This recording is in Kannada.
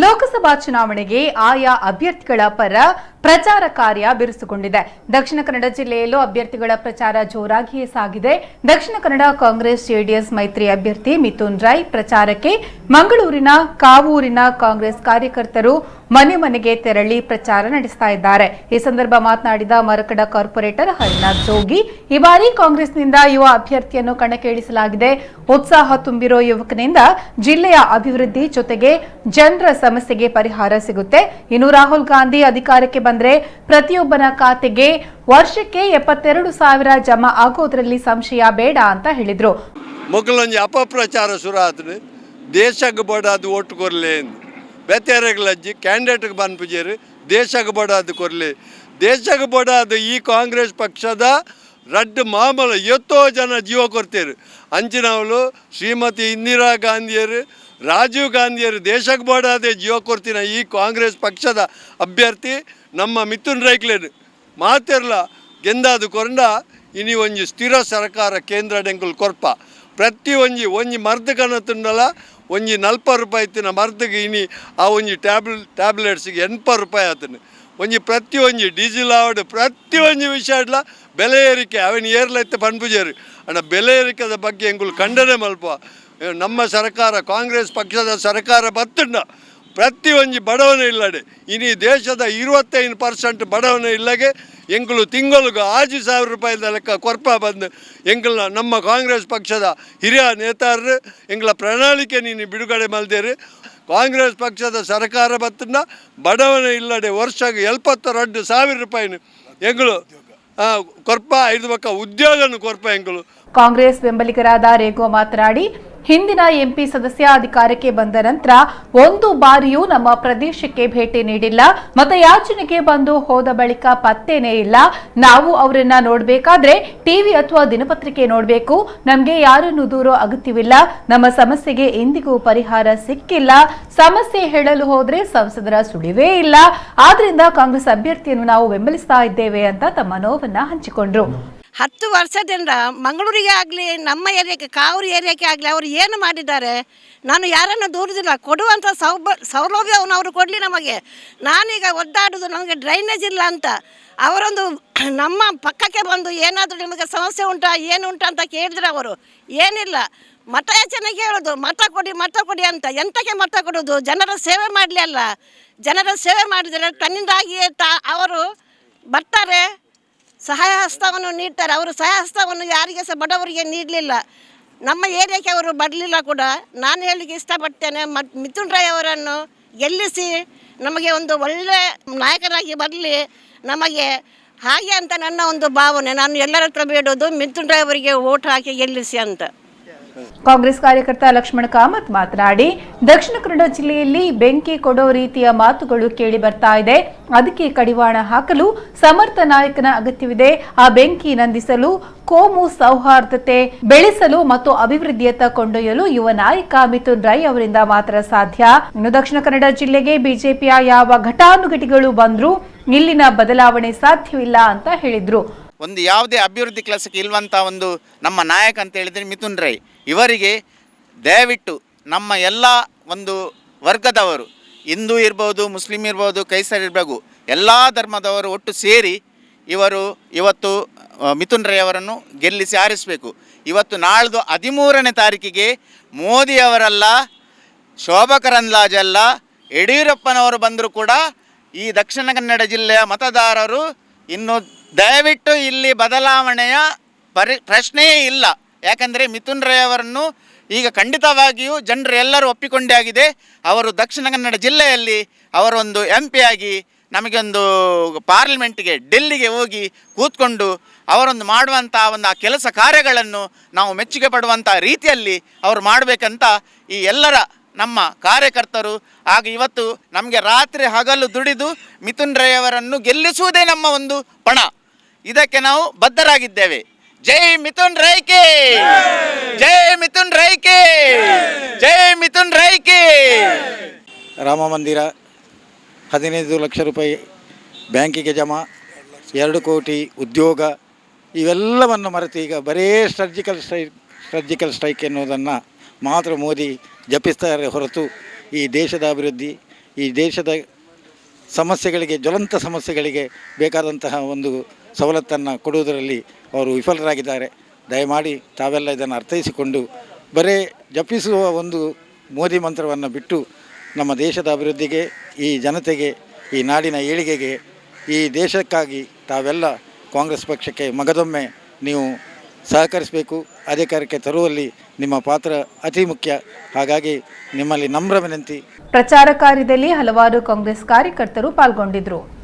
ಲೋಕಸಭಾ ಚುನಾವಣೆಗೆ ಆಯಾ ಅಭ್ಯರ್ಥಿಗಳ ಪರ ಪ್ರಚಾರ ಕಾರ್ಯ ಬಿರುಸುಗೊಂಡಿದೆ. ದಕ್ಷಿಣ ಕನ್ನಡ ಜಿಲ್ಲೆಯಲ್ಲೂ ಅಭ್ಯರ್ಥಿಗಳ ಪ್ರಚಾರ ಜೋರಾಗಿಯೇ ಸಾಗಿದೆ. ದಕ್ಷಿಣ ಕನ್ನಡ ಕಾಂಗ್ರೆಸ್, ಜೆಡಿಎಸ್ ಮೈತ್ರಿ ಅಭ್ಯರ್ಥಿ ಮಿಥುನ್ ರೈ ಪ್ರಚಾರಕ್ಕೆ ಮಂಗಳೂರಿನ, ಕಾವೂರಿನ ಕಾಂಗ್ರೆಸ್ ಕಾರ್ಯಕರ್ತರು ಮನೆ ಮನೆಗೆ ತೆರಳಿ ಪ್ರಚಾರ ನಡೆಸ್ತಾ ಇದ್ದಾರೆ. ಈ ಸಂದರ್ಭ ಮಾತನಾಡಿದ ಮರಕಡ ಕಾರ್ಪೊರೇಟರ್ ಹರಿನಾಥ್ ಜೋಗಿ, ಈ ಬಾರಿ ಕಾಂಗ್ರೆಸ್ನಿಂದ ಯುವ ಅಭ್ಯರ್ಥಿಯನ್ನು ಕಣಕ್ಕಿಳಿಸಲಾಗಿದೆ. ಉತ್ಸಾಹ ತುಂಬಿರೋ ಯುವಕನಿಂದ ಜಿಲ್ಲೆಯ ಅಭಿವೃದ್ಧಿ ಜೊತೆಗೆ ಜನರ ಸಮಸ್ಯೆಗೆ ಪರಿಹಾರ ಸಿಗುತ್ತೆ. ಇನ್ನು ರಾಹುಲ್ ಗಾಂಧಿ ಅಧಿಕಾರಕ್ಕೆ ಬಂದ್ರೆ ಪ್ರತಿಯೊಬ್ಬನ ಖಾತೆಗೆ ವರ್ಷಕ್ಕೆ ಎಪ್ಪತ್ತೆರಡು ಸಾವಿರ ಜಮಾ ಆಗೋದ್ರಲ್ಲಿ ಸಂಶಯ ಬೇಡ ಅಂತ ಹೇಳಿದ್ರು. ಮೊಗಲೊಂದು ಅಪಪ್ರಚಾರ ಶುರು ಆದ್ರೆ ದೇಶಕ್ಕೆ ಬಡಾದು ಓಟ್ ಕೊರ್ಲೆ ಬೆತ್ತೇರೆಗಳಜ್ಜಿ ಕ್ಯಾಂಡಿಡೇಟ್ಗೆ ಬಂದ್ಪುಜೇರು ದೇಶಕ್ಕೆ ಬಡಾದು ಕೊರ್ಲೆ. ದೇಶಕ್ಕೆ ಬಡಾದು ಈ ಕಾಂಗ್ರೆಸ್ ಪಕ್ಷದ ರಡ್ಡ್ ಮಾಮೂಲು ಎತ್ತೋ ಜನ ಜೀವ ಕೊಡ್ತೇರು ಅಂಚಿನವಳು ಶ್ರೀಮತಿ ಇಂದಿರಾ ಗಾಂಧಿಯರು, ರಾಜೀವ್ ಗಾಂಧಿಯರು ದೇಶಕ್ಕೆ ಬಡಾದೆ ಜೀವ ಕೊಡ್ತಿನ ಈ ಕಾಂಗ್ರೆಸ್ ಪಕ್ಷದ ಅಭ್ಯರ್ಥಿ ನಮ್ಮ ಮಿಥುನ್ ರೈಕ್ಲೇನು. ಮಾತಿರಲ್ಲ ಗೆಂದಾದು ಕೊರಂಡ ಇನಿ ಒಂಜಿ ಸ್ಥಿರ ಸರ್ಕಾರ ಕೇಂದ್ರ ಡೆಂಕುಲ್ ಕೊರ್ಪ. ಪ್ರತಿ ಒಂಜಿ ಒಂಜಿ ಮರ್ದಕನ ತುಂಡಲ ಒಂಜಿ ನಲ್ಪ ರೂಪಾಯಿ ಇತ್ತಿನ ಮರ್ದಿಗೆ ಇನಿ, ಆ ಒಂಜಿ ಟ್ಯಾಬ್ಲ್, ಟ್ಯಾಬ್ಲೆಟ್ಸ್ಗೆ ಎನ್ಪ ರೂಪಾಯಿ ಆತನು. ಒಂಜಿ ಪ್ರತಿ ಒಂಜಿ ಡೀಸೆಲ್ ಆವಡ್ ಪ್ರತಿ ಒಂಜಿ ವಿಷಯಡ್ಲ ಬೆಲೆ ಏರಿಕೆ, ಅವನ್ ಏರ್ಲೈತೆ ಪನ್ಪುಜೇರು ಅಣ್ಣ, ಬೆಲೆ ಏರಿಕೆದ ಬಗ್ಗೆ ಎಂಗುಲು ಖಂಡನೆ ಮಲ್ಪ ನಮ್ಮ ಸರ್ಕಾರ, ಕಾಂಗ್ರೆಸ್ ಪಕ್ಷದ ಸರ್ಕಾರ ಬತ್ತಣ್ಣ ಪ್ರತಿ ಒಂಜಿ ಬಡವನ ಇಲ್ಲಡೆ. ಇನಿ ದೇಶದ ಇರುವತ್ತೈದು ಪರ್ಸೆಂಟ್ ಬಡವನ ಇಲ್ಲಗೆ ಎಂಕುಲು ತಿಂಗಳಿಗೆ ಆರು ಸಾವಿರ ರೂಪಾಯಿದ ಲೆಕ್ಕ ಕೊರ್ಪ ಬಂದು ಎಂಕಲ್ನ ನಮ್ಮ ಕಾಂಗ್ರೆಸ್ ಪಕ್ಷದ ಹಿರಿಯ ನೇತಾರರು, ಎಂಗಳ ಪ್ರಣಾಳಿಕೆ ನೀನು ಬಿಡುಗಡೆ ಮಲ್ದೇರು ಕಾಂಗ್ರೆಸ್ ಪಕ್ಷದ ಸರ್ಕಾರ ಬತ್ತನ್ನ ಬಡವನ ಇಲ್ಲಡೆ ವರ್ಷಕ್ಕೆ ಎಲ್ಪತ್ತೆರಡು ಸಾವಿರ ರೂಪಾಯಿನ ಎಂಗಳು ಕೊರ್ಪ, ಐದು ಪಕ್ಕ ಉದ್ಯೋಗನು ಕೊರ್ಪ ಎಂಗಳು. ಕಾಂಗ್ರೆಸ್ ಬೆಂಬಲಿಗರಾದ ರೇಗೋ ಮಾತನಾಡಿ ಹಿಂದಿನ ಎಂಪಿ ಸದಸ್ಯ ಅಧಿಕಾರಕ್ಕೆ ಬಂದ ನಂತರ ಒಂದು ಬಾರಿಯೂ ನಮ್ಮ ಪ್ರದೇಶಕ್ಕೆ ಭೇಟಿ ನೀಡಿಲ್ಲ. ಮತಯಾಚನೆಗೆ ಬಂದು ಹೋದ ಬಳಿಕ ಪತ್ತೇನೇ ಇಲ್ಲ. ನಾವು ಅವರನ್ನ ನೋಡಬೇಕಾದ್ರೆ ಟಿವಿ ಅಥವಾ ದಿನಪತ್ರಿಕೆ ನೋಡಬೇಕು. ನಮಗೆ ಯಾರನ್ನು ದೂರೋ ಅಗತ್ಯವಿಲ್ಲ. ನಮ್ಮ ಸಮಸ್ಯೆಗೆ ಎಂದಿಗೂ ಪರಿಹಾರ ಸಿಕ್ಕಿಲ್ಲ. ಸಮಸ್ಯೆ ಹೇಳಲು ಹೋದ್ರೆ ಸಂಸದರ ಸುಳಿವೇ ಇಲ್ಲ. ಆದ್ರಿಂದ ಕಾಂಗ್ರೆಸ್ ಅಭ್ಯರ್ಥಿಯನ್ನು ನಾವು ಬೆಂಬಲಿಸ್ತಾ ಇದ್ದೇವೆ ಅಂತ ತಮ್ಮ ನೋವನ್ನ ಹಂಚಿಕೊಂಡ್ರು. ಹತ್ತು ವರ್ಷದಿಂದ ಮಂಗಳೂರಿಗೆ ಆಗಲಿ, ನಮ್ಮ ಏರಿಯಾಕ್ಕೆ, ಕಾವೂರು ಏರಿಯಾಕ್ಕೆ ಆಗಲಿ ಅವರು ಏನು ಮಾಡಿದ್ದಾರೆ, ನಾನು ಯಾರನ್ನು ದೂರದಿಲ್ಲ. ಕೊಡುವಂಥ ಸೌಬ ಸೌಲಭ್ಯವನ್ನು ಅವರು ಕೊಡಲಿ ನಮಗೆ. ನಾನೀಗ ಒದ್ದಾಡೋದು ನಮಗೆ ಡ್ರೈನೇಜ್ ಇಲ್ಲ ಅಂತ. ಅವರೊಂದು ನಮ್ಮ ಪಕ್ಕಕ್ಕೆ ಬಂದು ಏನಾದರೂ ನಿಮಗೆ ಸಮಸ್ಯೆ ಉಂಟಾ, ಏನು ಉಂಟಾ ಅಂತ ಕೇಳಿದ್ರೆ ಅವರು, ಏನಿಲ್ಲ. ಮತಯಾಚನೆ ಕೇಳೋದು, ಮತ ಕೊಡಿ ಮತ ಕೊಡಿ ಅಂತ. ಎಂತಕ್ಕೆ ಮತ ಕೊಡೋದು? ಜನರ ಸೇವೆ ಮಾಡಲಿ ಅಲ್ಲ. ಜನರ ಸೇವೆ ಮಾಡಿದರೆ ತನ್ನಿಂದಾಗಿಯೇ ತಾ, ಅವರು ಬರ್ತಾರೆ. ಸಹಾಯ ಹಸ್ತವನ್ನು ನೀಡ್ತಾರೆ. ಅವರು ಸಹಾಯ ಹಸ್ತವನ್ನು ಯಾರಿಗೆ ಸಹ ಬಡವರಿಗೆ ನೀಡಲಿಲ್ಲ. ನಮ್ಮ ಏರಿಯಾಕ್ಕೆ ಅವರು ಬರಲಿಲ್ಲ ಕೂಡ. ನಾನು ಹೇಳಲಿಕ್ಕೆ ಇಷ್ಟಪಡ್ತೇನೆ ಮತ್ತು ಮಿಥುನ್ ರಾಯ್ ಅವರನ್ನು ಗೆಲ್ಲಿಸಿ, ನಮಗೆ ಒಂದು ಒಳ್ಳೆ ನಾಯಕರಾಗಿ ಬರಲಿ. ನಮಗೆ ಹಾಗೆ ಅಂತ ನನ್ನ ಒಂದು ಭಾವನೆ. ನಾನು ಎಲ್ಲರ ಹತ್ರ ಬೇಡೋದು ಮಿಥುನ್ ರಾಯ್ ಅವರಿಗೆ ಓಟ್ ಹಾಕಿ ಗೆಲ್ಲಿಸಿ ಅಂತ. ಕಾಂಗ್ರೆಸ್ ಕಾರ್ಯಕರ್ತ ಲಕ್ಷ್ಮಣ ಕಾಮತ್ ಮಾತನಾಡಿ, ದಕ್ಷಿಣ ಕನ್ನಡ ಜಿಲ್ಲೆಯಲ್ಲಿ ಬೆಂಕಿ ಕೊಡೋ ರೀತಿಯ ಮಾತುಗಳು ಕೇಳಿ ಬರ್ತಾ ಇದೆ. ಅದಕ್ಕೆ ಕಡಿವಾಣ ಹಾಕಲು ಸಮರ್ಥ ನಾಯಕನ ಅಗತ್ಯವಿದೆ. ಆ ಬೆಂಕಿ ನಂದಿಸಲು, ಕೋಮು ಸೌಹಾರ್ದತೆ ಬೆಳೆಸಲು ಮತ್ತು ಅಭಿವೃದ್ಧಿಯತ್ತ ಕೊಂಡೊಯ್ಯಲು ಯುವ ನಾಯಕ ಮಿಥುನ್ ರೈ ಅವರಿಂದ ಮಾತ್ರ ಸಾಧ್ಯ. ಇನ್ನು ದಕ್ಷಿಣ ಕನ್ನಡ ಜಿಲ್ಲೆಗೆ ಬಿಜೆಪಿಯ ಯಾವ ಘಟಾನುಘಟಿಗಳು ಬಂದ್ರೂ ಇಲ್ಲಿನ ಬದಲಾವಣೆ ಸಾಧ್ಯವಿಲ್ಲ ಅಂತ ಹೇಳಿದ್ರು. ಒಂದು ಯಾವುದೇ ಅಭಿವೃದ್ಧಿ ಕೆಲಸಕ್ಕೆ ಇಲ್ವಂಥ ಒಂದು ನಮ್ಮ ನಾಯಕ ಅಂತ ಹೇಳಿದರೆ ಮಿಥುನ್ ರೈ. ಇವರಿಗೆ ದಯವಿಟ್ಟು ನಮ್ಮ ಎಲ್ಲ ಒಂದು ವರ್ಗದವರು, ಹಿಂದೂ ಇರ್ಬೋದು, ಮುಸ್ಲಿಂ ಇರ್ಬೋದು, ಕೈಸರ್ ಇರ್ಬೋದು, ಎಲ್ಲ ಧರ್ಮದವರು ಒಟ್ಟು ಸೇರಿ ಇವರು ಇವತ್ತು ಮಿಥುನ್ ರೈ ಅವರನ್ನು ಗೆಲ್ಲಿಸಿ ಆರಿಸಬೇಕು ಇವತ್ತು ನಾಳ್ದು ಹದಿಮೂರನೇ ತಾರೀಕಿಗೆ ಮೋದಿಯವರಲ್ಲ ಶೋಭಾ ಅಲ್ಲ, ಯಡಿಯೂರಪ್ಪನವರು ಬಂದರೂ ಕೂಡ ಈ ದಕ್ಷಿಣ ಕನ್ನಡ ಜಿಲ್ಲೆಯ ಮತದಾರರು ಇನ್ನು ದಯವಿಟ್ಟು ಇಲ್ಲಿ ಬದಲಾವಣೆಯ ಪರಿ, ಪ್ರಶ್ನೆಯೇ ಇಲ್ಲ. ಯಾಕಂದರೆ ಮಿಥುನ್ ರೈ ಅವರನ್ನು ಈಗ ಖಂಡಿತವಾಗಿಯೂ ಜನರು ಎಲ್ಲರೂ ಒಪ್ಪಿಕೊಂಡೇ ಆಗಿದೆ. ಅವರು ದಕ್ಷಿಣ ಕನ್ನಡ ಜಿಲ್ಲೆಯಲ್ಲಿ ಅವರೊಂದು ಎಂ ಪಿ ಆಗಿ ನಮಗೊಂದು ಪಾರ್ಲಿಮೆಂಟಿಗೆ, ಡೆಲ್ಲಿಗೆ ಹೋಗಿ ಕೂತ್ಕೊಂಡು ಅವರೊಂದು ಮಾಡುವಂಥ ಒಂದು ಆ ಕೆಲಸ ಕಾರ್ಯಗಳನ್ನು ನಾವು ಮೆಚ್ಚುಗೆ ಪಡುವಂಥ ರೀತಿಯಲ್ಲಿ ಅವರು ಮಾಡಬೇಕಂತ ಈ ಎಲ್ಲರ ನಮ್ಮ ಕಾರ್ಯಕರ್ತರು ಹಾಗೆ ಇವತ್ತು ನಮಗೆ ರಾತ್ರಿ ಹಗಲು ದುಡಿದು ಮಿಥುನ್ ರೈ ಅವರನ್ನು ಗೆಲ್ಲಿಸುವುದೇ ನಮ್ಮ ಒಂದು ಪಣ. ಇದಕ್ಕೆ ನಾವು ಬದ್ಧರಾಗಿದ್ದೇವೆ. ಜೈ ಮಿಥುನ್ ರೈಕೆ! ಜೈ ಮಿಥುನ್ ರೈಕೆ! ಜೈ ಮಿಥುನ್ ರೈಕೆ! ರಾಮ ಮಂದಿರ ಹದಿನೈದು ಲಕ್ಷ ರೂಪಾಯಿ ಬ್ಯಾಂಕಿಗೆ ಜಮಾ, ಎರಡು ಕೋಟಿ ಉದ್ಯೋಗ, ಇವೆಲ್ಲವನ್ನು ಮರೆತು ಈಗ ಬರೇ ಸರ್ಜಿಕಲ್ ಸ್ಟ್ರೈಕ್ ಸರ್ಜಿಕಲ್ ಸ್ಟ್ರೈಕ್ ಎನ್ನುವುದನ್ನು ಮಾತ್ರ ಮೋದಿ ಜಪಿಸ್ತಾರೆ ಹೊರತು ಈ ದೇಶದ ಅಭಿವೃದ್ಧಿ, ಈ ದೇಶದ ಸಮಸ್ಯೆಗಳಿಗೆ, ಜ್ವಲಂತ ಸಮಸ್ಯೆಗಳಿಗೆ ಬೇಕಾದಂತಹ ಒಂದು ಸವಲತ್ತನ್ನು ಕೊಡುವುದರಲ್ಲಿ ಅವರು ವಿಫಲರಾಗಿದ್ದಾರೆ. ದಯಮಾಡಿ ತಾವೆಲ್ಲ ಇದನ್ನು ಅರ್ಥೈಸಿಕೊಂಡು ಬರೇ ಜಪಿಸುವ ಒಂದು ಮೋದಿ ಮಂತ್ರವನ್ನು ಬಿಟ್ಟು ನಮ್ಮ ದೇಶದ ಅಭಿವೃದ್ಧಿಗೆ, ಈ ಜನತೆಗೆ, ಈ ನಾಡಿನ ಏಳಿಗೆಗೆ, ಈ ದೇಶಕ್ಕಾಗಿ ತಾವೆಲ್ಲ ಕಾಂಗ್ರೆಸ್ ಪಕ್ಷಕ್ಕೆ ಮಗದೊಮ್ಮೆ ನೀವು ಸಹಕರಿಸಬೇಕು. ಅಧಿಕಾರಕ್ಕೆ ತರುವಲ್ಲಿ ನಿಮ್ಮ ಪಾತ್ರ ಅತಿ ಮುಖ್ಯ. ಹಾಗಾಗಿ ನಿಮ್ಮಲ್ಲಿ ನಮ್ರ ವಿನಂತಿ. ಪ್ರಚಾರ ಕಾರ್ಯದಲ್ಲಿ ಹಲವಾರು ಕಾಂಗ್ರೆಸ್ ಕಾರ್ಯಕರ್ತರು ಪಾಲ್ಗೊಂಡಿದ್ರು.